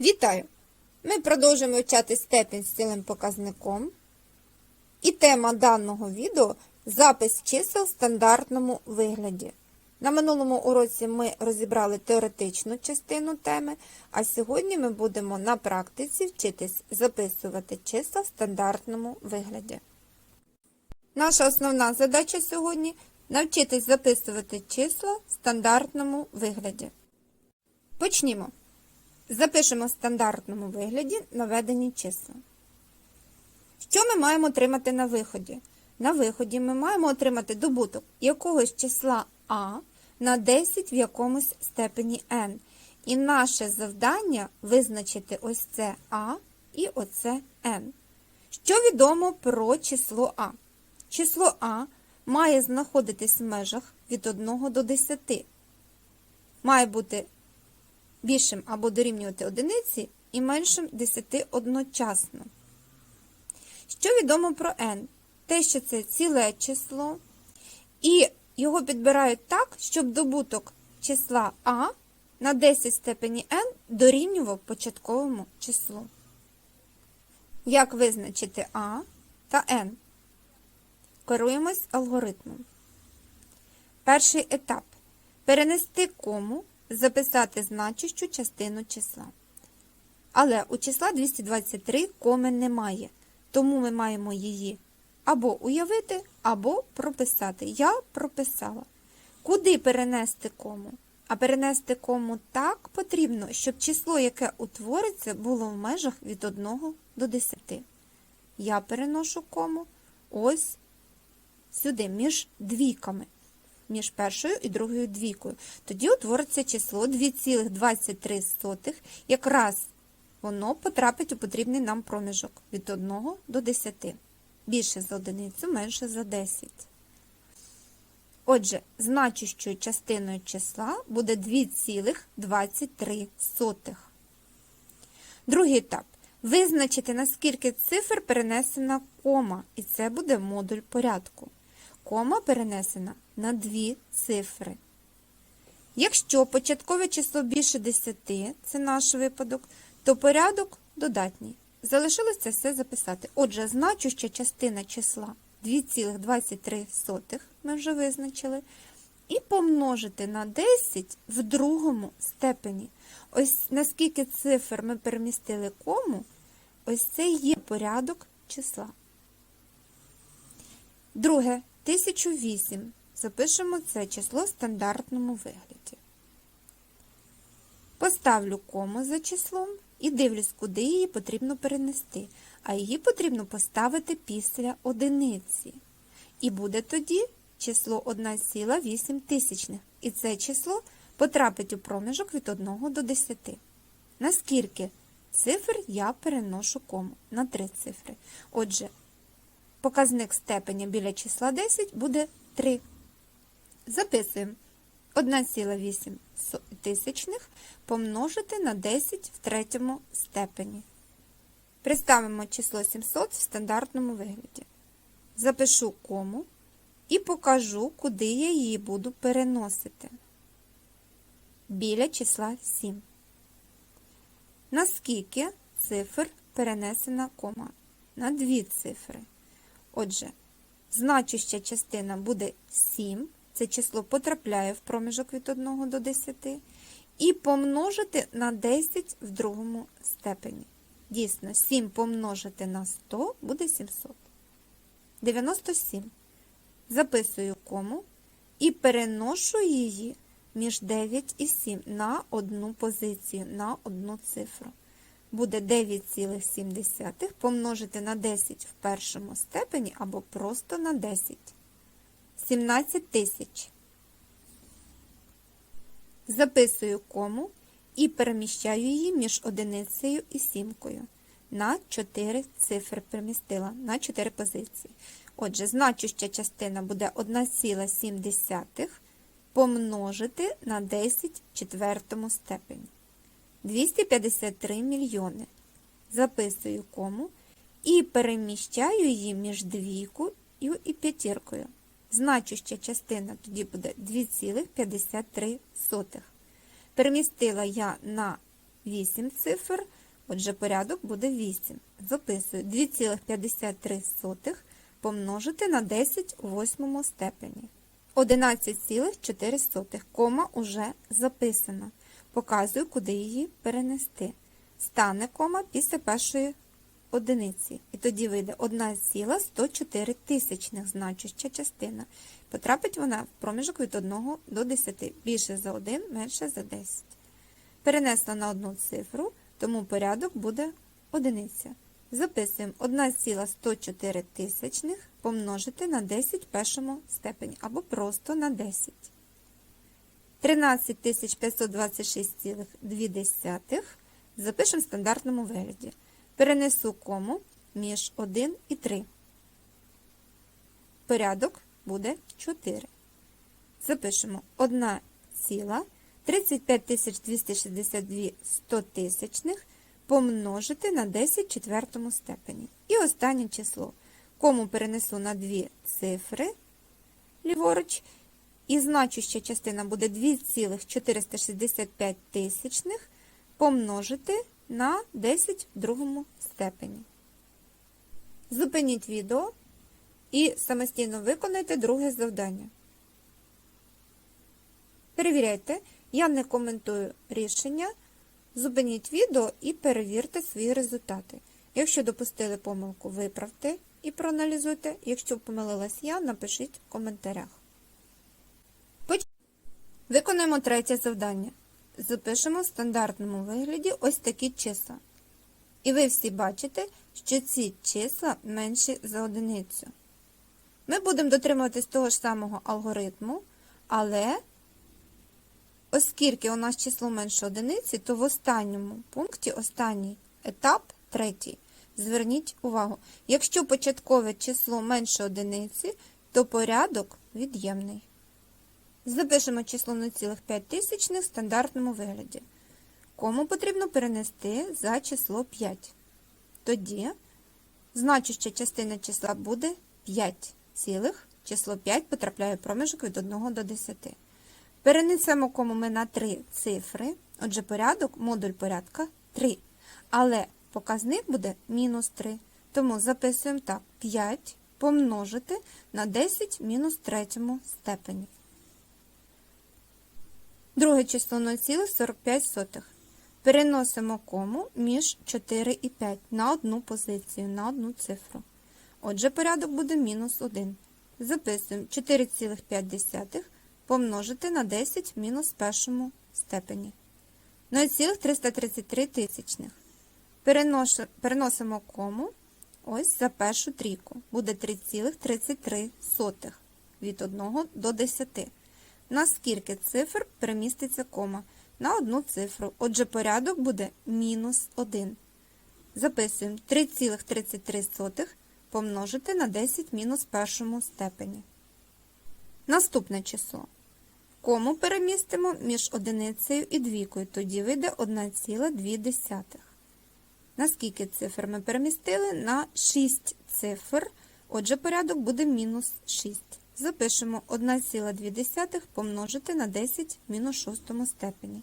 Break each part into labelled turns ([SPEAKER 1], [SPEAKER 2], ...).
[SPEAKER 1] Вітаю! Ми продовжуємо вивчати степінь з цілим показником. І тема даного відео запис чисел в стандартному вигляді. На минулому уроці ми розібрали теоретичну частину теми, а сьогодні ми будемо на практиці вчитись записувати числа в стандартному вигляді. Наша основна задача сьогодні навчитись записувати числа в стандартному вигляді. Почнімо. Запишемо в стандартному вигляді наведені числа. Що ми маємо отримати на виході? На виході ми маємо отримати добуток якогось числа А на 10 в якомусь степені n. І наше завдання визначити ось це А і оце n. Що відомо про число А? Число А має знаходитись в межах від 1 до 10. Має бути більшим або дорівнювати одиниці і меншим 10 одночасно. Що відомо про n? Те, що це ціле число, і його підбирають так, щоб добуток числа А на 10 степені n дорівнював початковому числу. Як визначити А та n? Керуємось алгоритмом. Перший етап. Перенести кому записати значущу частину числа. Але у числа 223 коми немає, тому ми маємо її або уявити, або прописати. Я прописала. Куди перенести кому? А перенести кому так потрібно, щоб число, яке утвориться, було в межах від 1 до 10. Я переношу кому ось сюди, між двійками між першою і другою двійкою. Тоді утвориться число 2,23. Якраз воно потрапить у потрібний нам проміжок від 1 до 10. Більше за одиницю, менше за 10. Отже, значущою частиною числа буде 2,23. Другий етап. Визначити, наскільки цифр перенесена кома, і це буде модуль порядку. Кома перенесена на дві цифри. Якщо початкове число більше 10, це наш випадок, то порядок додатній. Залишилось це все записати. Отже, значуща частина числа 2,23 ми вже визначили. І помножити на 10 в другому степені. Ось наскільки цифр ми перемістили кому, ось це є порядок числа. Друге, 1008. Запишемо це число в стандартному вигляді. Поставлю кому за числом і дивлюсь, куди її потрібно перенести. А її потрібно поставити після одиниці. І буде тоді число 1,8 тисячних. І це число потрапить у проміжок від 1 до 10. Наскільки цифр я переношу кому? На 3 цифри. Отже, показник степеня біля числа 10 буде 3. Записуємо 1,8 тисячних помножити на 10 в третьому степені. Представимо число 700 в стандартному вигляді. Запишу кому і покажу, куди я її буду переносити. Біля числа 7. Наскільки цифр перенесена кома? На дві цифри. Отже, значуща частина буде 7 це число потрапляє в проміжок від 1 до 10, і помножити на 10 в другому степені. Дійсно, 7 помножити на 100 буде 700. 97. Записую кому і переношу її між 9 і 7 на одну позицію, на одну цифру. Буде 9,7 помножити на 10 в першому степені або просто на 10. 17 тисяч. Записую кому і переміщаю її між одиницею і сімкою. На 4 цифри перемістила, на 4 позиції. Отже, значуща частина буде 1,7 помножити на 10 в четвертому степені. 253 мільйони. Записую кому і переміщаю її між двійкою і п'ятіркою. Значуща частина тоді буде 2,53. Перемістила я на 8 цифр, отже порядок буде 8. Записую 2,53 помножити на 10 у восьмому степені. 11,4 кома уже записана. Показую, куди її перенести. Стане кома після першої одиниці. І тоді вийде 1,104 тисячних значуща частина. Потрапить вона в проміжок від 1 до 10. Більше за 1, менше за 10. Перенесла на одну цифру, тому порядок буде одиниця. Записуємо 1,104 тисячних помножити на 10 в першому степені або просто на 10. 13526,2 запишемо в стандартному вигляді. Перенесу кому між 1 і 3. Порядок буде 4. Запишемо 1 ціла 35 262 100 тисячних помножити на 10 в четвертому степені. І останнє число. Кому перенесу на дві цифри ліворуч, і значуща частина буде 2,465 тисячних помножити на 10 в другому степені. Зупиніть відео і самостійно виконайте друге завдання. Перевіряйте, я не коментую рішення. Зупиніть відео і перевірте свої результати. Якщо допустили помилку, виправте і проаналізуйте. Якщо помилилась я, напишіть в коментарях. Виконуємо третє завдання. Запишемо в стандартному вигляді ось такі числа. І ви всі бачите, що ці числа менші за одиницю. Ми будемо дотримуватись того ж самого алгоритму, але оскільки у нас число менше одиниці, то в останньому пункті останній етап, третій, зверніть увагу, якщо початкове число менше одиниці, то порядок від'ємний. Запишемо число 0,5 тисячних в стандартному вигляді. Кому потрібно перенести за число 5. Тоді значуща частина числа буде 5 цілих, число 5 потрапляє в проміжок від 1 до 10. Перенесемо кому ми на 3 цифри, отже, порядок, модуль порядка 3. Але показник буде мінус 3. Тому записуємо так: 5 помножити на 10 мінус третьому степені. Друге число 0,45. Переносимо кому між 4 і 5 на одну позицію, на одну цифру. Отже, порядок буде мінус 1. Записуємо 4,5 помножити на 10 в мінус першому степені. 0,333 тисячних. Переносимо кому ось за першу трійку. Буде 3,33 від 1 до 10. На скільки цифр переміститься кома? На одну цифру. Отже, порядок буде мінус 1. Записуємо 3,33 помножити на 10 мінус першому степені. Наступне число. Кому перемістимо між одиницею і двійкою, тоді вийде 1,2. На скільки цифр ми перемістили? На 6 цифр. Отже, порядок буде мінус 6. Запишемо 1,2 помножити на 10 в мінус 6 степені.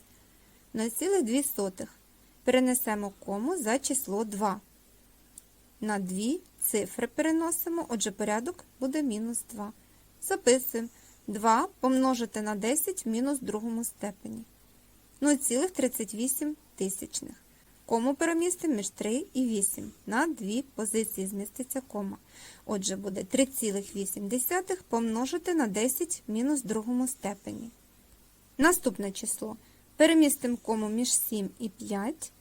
[SPEAKER 1] 0,2. Перенесемо кому за число 2. На 2 цифри переносимо, отже, порядок буде мінус 2. Записуємо 2 помножити на 10 в мінус другому степені. 0,38 тисячних. Кому перемістимо між 3 і 8. На 2 позиції зміститься кома. Отже, буде 3,8 помножити на 10 в мінус другому степені. Наступне число. Перемістимо кому між 7 і 5.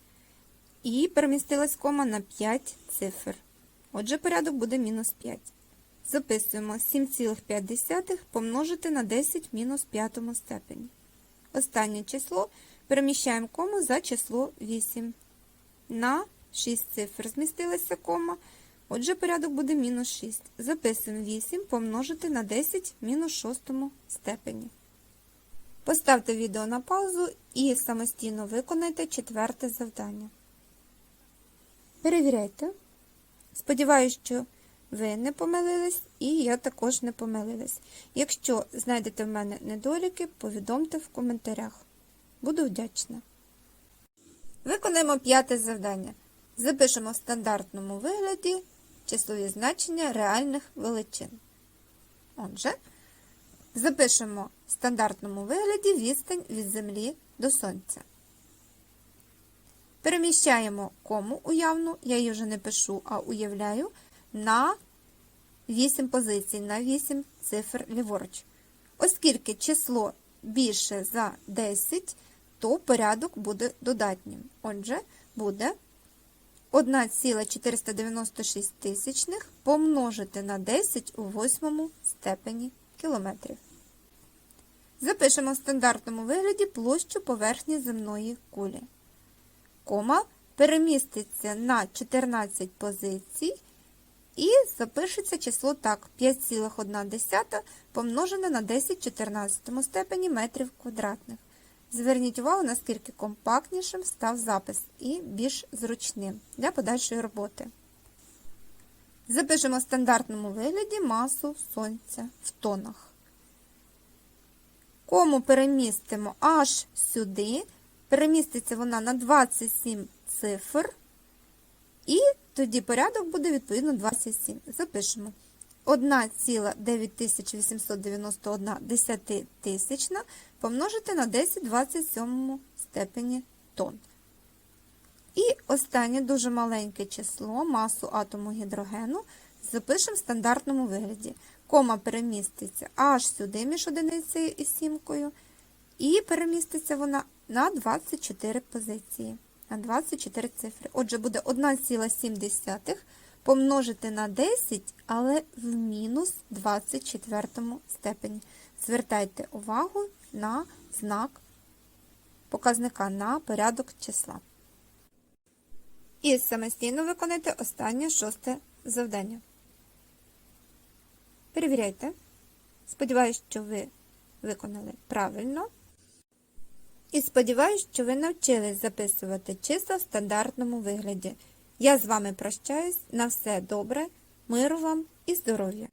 [SPEAKER 1] І перемістилась кома на 5 цифр. Отже, порядок буде мінус 5. Записуємо 7,5 помножити на 10 в мінус 5 степені. Останнє число переміщаємо кому за число 8. На 6 цифр змістилася кома. Отже, порядок буде мінус 6. Записуємо 8 помножити на 10 в мінус 6 степені. Поставте відео на паузу і самостійно виконайте четверте завдання. Перевіряйте. Сподіваюсь, що ви не помилились, і я також не помилилась. Якщо знайдете в мене недоліки, повідомте в коментарях. Буду вдячна. Виконаємо п'яте завдання. Запишемо в стандартному вигляді числові значення реальних величин. Отже, запишемо в стандартному вигляді відстань від Землі до Сонця. Переміщаємо кому уявну, я її вже не пишу, а уявляю, на 8 позицій, на 8 цифр ліворуч. Оскільки число більше за 10, то порядок буде додатнім. Отже, буде 1,496 тисячних помножити на 10 у восьмому степені кілометрів. Запишемо в стандартному вигляді площу поверхні земної кулі. Кома переміститься на 14 позицій і запишеться число так 5,1 помножене на 10 в 14 степені метрів квадратних. Зверніть увагу, наскільки компактнішим став запис і більш зручним для подальшої роботи. Запишемо в стандартному вигляді масу Сонця в тонах. Кому перемістимо аж сюди, переміститься вона на 27 цифр, і тоді порядок буде відповідно 27. Запишемо 1,9891 десятитисячна помножити на 10 27 степені тонн. І останнє дуже маленьке число, масу атому гідрогену, запишемо в стандартному вигляді. Кома переміститься аж сюди між одиницею і сімкою, і переміститься вона на 24 позиції, на 24 цифри. Отже, буде 1,7 помножити на 10, але в мінус 24 степені. Звертайте увагу на знак показника на порядок числа. І самостійно виконайте останнє шосте завдання. Перевіряйте. Сподіваюсь, що ви виконали правильно. І сподіваюсь, що ви навчились записувати числа в стандартному вигляді. Я з вами прощаюсь. На все добре, миру вам і здоров'я!